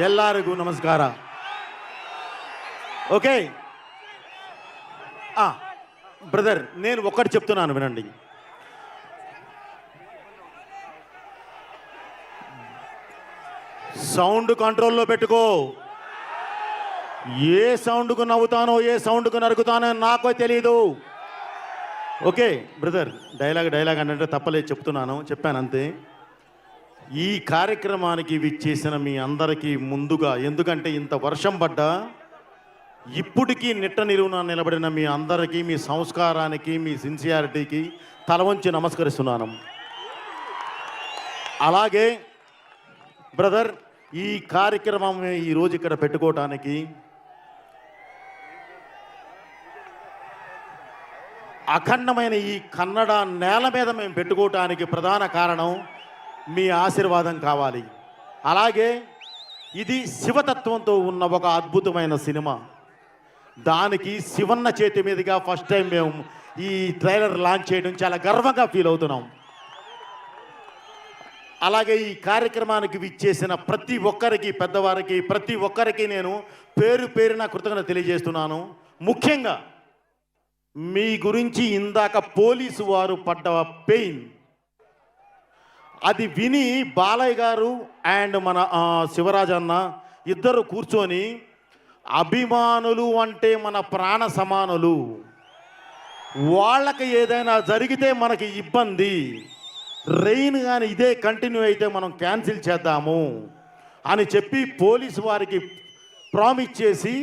ಎಲ್ಲರಿಗೂ ನಮಸ್ಕಾರ okay brother నేను ఒక్కటి చెప్తున్నాను వినండి సౌండ్ కంట్రోల్లో పెట్టుకో ఏ సౌండ్కు నవ్వుతానో ఏ సౌండ్కు నరుకుతానో నాకో తెలియదు ఓకే బ్రదర్ డైలాగ్ డైలాగ్ అంటే తప్పలేదు చెప్తున్నాను చెప్పాను అంతే ఈ కార్యక్రమానికి విచ్చేసిన మీ అందరికీ ముందుగా ఎందుకంటే ఇంత వర్షం పడ్డా ఇప్పటికీ నిట్ట నిలువున నిలబడిన మీ అందరికీ మీ సంస్కారానికి మీ సిన్సియారిటీకి తలవంచి నమస్కరిస్తున్నాను. అలాగే బ్రదర్ ఈ కార్యక్రమం ఈరోజు ఇక్కడ పెట్టుకోవటానికి అఖండమైన ఈ కన్నడ నేల మీద మేము పెట్టుకోవటానికి ప్రధాన కారణం మీ ఆశీర్వాదం కావాలి. అలాగే ఇది శివతత్వంతో ఉన్న ఒక అద్భుతమైన సినిమా. దానికి శివన్న చేతి మీదుగా ఫస్ట్ టైం మేము ఈ ట్రైలర్ లాంచ్ చేయడం చాలా గర్వంగా ఫీల్ అవుతున్నాం. అలాగే ఈ కార్యక్రమానికి విచ్చేసిన ప్రతి ఒక్కరికి పెద్దవారికి ప్రతి ఒక్కరికి నేను పేరు పేరున కృతజ్ఞత తెలియజేస్తున్నాను. ముఖ్యంగా మీ గురించి ఇందాక పోలీసు వారు పడ్డ పెయిన్ అది విని బాలయ్య గారు అండ్ మన ఆ, శివరాజ్ అన్న ఇద్దరు కూర్చొని అభిమానులు అంటే మన ప్రాణ సమానులు. వాళ్ళకి ఏదైనా జరిగితే మనకి ఇబ్బంది. రెయిన్ కానీ ఇదే కంటిన్యూ అయితే మనం క్యాన్సిల్ చేద్దాము అని చెప్పి పోలీసు వారికి ప్రామిస్ చేసి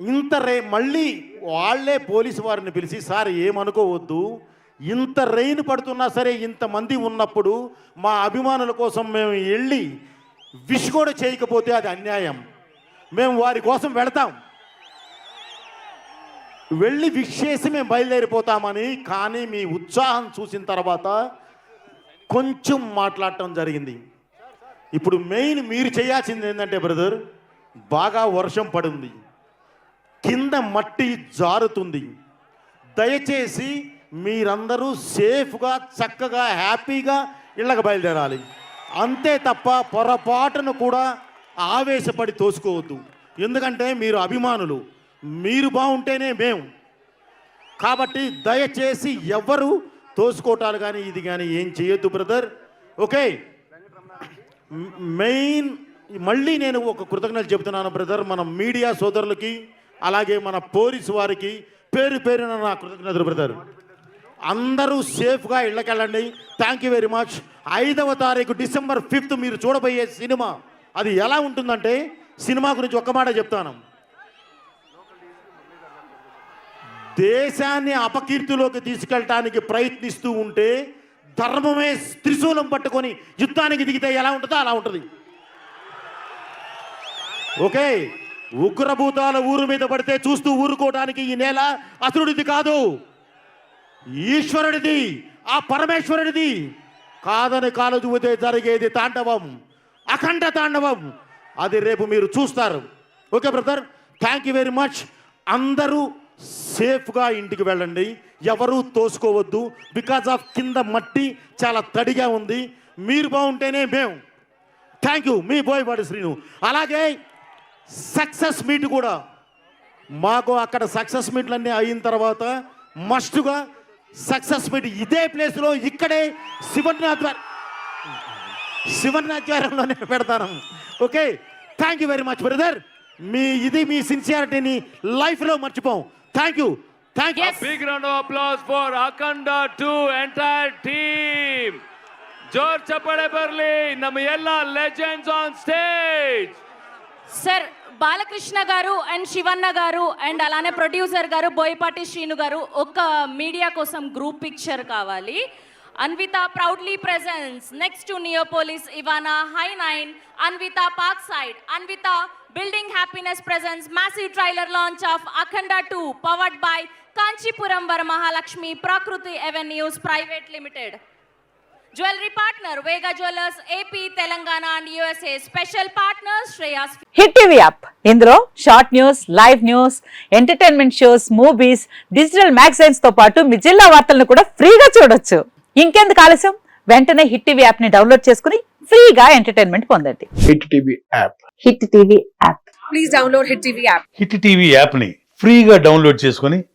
ఇంత రే మళ్ళీ వాళ్ళే పోలీసు వారిని పిలిచి సార్ ఏమనుకోవద్దు. ఇంత రెయిన్ పడుతున్నా సరే ఇంతమంది ఉన్నప్పుడు మా అభిమానుల కోసం మేము వెళ్ళి విష్ కూడా చేయకపోతే అది అన్యాయం. మేము వారి కోసం వెళతాం. వెళ్ళి విష్ చేసి మేము బయలుదేరిపోతామని కానీ మీ ఉత్సాహం చూసిన తర్వాత కొంచెం మాట్లాడటం జరిగింది. ఇప్పుడు మెయిన్ మీరు చేయాల్సింది ఏంటంటే బ్రదర్ బాగా వర్షం పడింది. కింద మట్టి జారుతుంది. దయచేసి మీరందరూ సేఫ్గా చక్కగా హ్యాపీగా ఇళ్ళకి బయలుదేరాలి. అంతే తప్ప పొరపాటును కూడా ఆవేశపడి తోసుకోవద్దు. ఎందుకంటే మీరు అభిమానులు. మీరు బాగుంటేనే మేము కాబట్టి దయచేసి ఎవరు తోసుకోవటాలు కానీ ఇది కానీ ఏం చేయొద్దు బ్రదర్. ఓకే? మెయిన్ మళ్ళీ నేను ఒక కృతజ్ఞతలు చెబుతున్నాను బ్రదర్ మన మీడియా సోదరులకి అలాగే మన పోలీసు వారికి పేరు పేరున నా కృతజ్ఞతలు బ్రదర్. అందరూ సేఫ్గా ఇళ్ళకెళ్ళండి. థ్యాంక్ యూ వెరీ మచ్ ఐదవ తారీఖు డిసెంబర్ ఫిఫ్త్ మీరు చూడబోయే సినిమా అది ఎలా ఉంటుందంటే సినిమా గురించి ఒక్క మాట చెప్తాను. దేశాన్ని అపకీర్తిలోకి తీసుకెళ్ళటానికి ప్రయత్నిస్తూ ఉంటే ధర్మమే త్రిశూలం పట్టుకొని యుద్ధానికి దిగితే ఎలా ఉంటుందో అలా ఉంటుంది. ఓకే ఉగ్రభూతాల ఊరు మీద పడితే చూస్తూ ఊరుకోవడానికి ఈ నేల అసురుడిది కాదు. ఈశ్వరుడిది ఆ పరమేశ్వరుడిది. కాదని కాలు చూపితే జరిగేది తాండవం అఖండ తాండవం. అది రేపు మీరు చూస్తారు. Okay brother? Thank you very much అందరూ సేఫ్గా ఇంటికి వెళ్ళండి. ఎవరూ తోసుకోవద్దు. బికాజ్ ఆఫ్ కింద మట్టి చాలా తడిగా ఉంది. మీరు బాగుంటేనే మేము థ్యాంక్ యూ మీ బోయపాటి శ్రీను. అలాగే సక్సెస్ మీట్ కూడా. మాకు అక్కడ సక్సెస్ మీట్లన్నీ అయిన తర్వాత మస్ట్గా సక్సెస్ మీట్ ఇదే ప్లేస్లో ఇక్కడే శివనాథ్వార్ శివన్నాద్వారంలోనే పెడతాను. Okay? Thank you very much brother మీ ఇది మీ సిన్సియారిటీని లైఫ్లో మర్చిపోం. Thank you thank you big round of applause for Akhanda to entire team జోర్ చప్పడే బర్లీ నమ్మ ఎలా legends on stage sir Balakrishna garu and Shivanna గారు అండ్ అలానే ప్రొడ్యూసర్ గారు బోయపాటి శ్రీను గారు ఒక మీడియా కోసం గ్రూప్ పిక్చర్ కావాలి. Anvita proudly presence next to Neopolis Ivana high nine Anvita park side Anvita building happiness presence massive trailer launch of Akhanda two powered by Kanchipuram Vara Mahalakshmi Prakruthi avenues private limited jewellery partner Vega jewellers AP Telangana and USA special partner Shreyas hit TV app ఇందులో short news live news entertainment shows movies digital మ్యాగజైన్స్తో పాటు మీ జిల్లా వార్తలను కూడా ఫ్రీగా చూడొచ్చు. ఇంకెందుకు ఆలస్యం? వెంటనే హిట్ టీవీ యాప్ని డౌన్లోడ్ చేసుకుని ఫ్రీగా ఎంటర్టైన్మెంట్ పొందండి. Hit TV app hit TV app please download Hit TV app. Hit TV యాప్ని ఫ్రీగా డౌన్లోడ్ చేసుకొని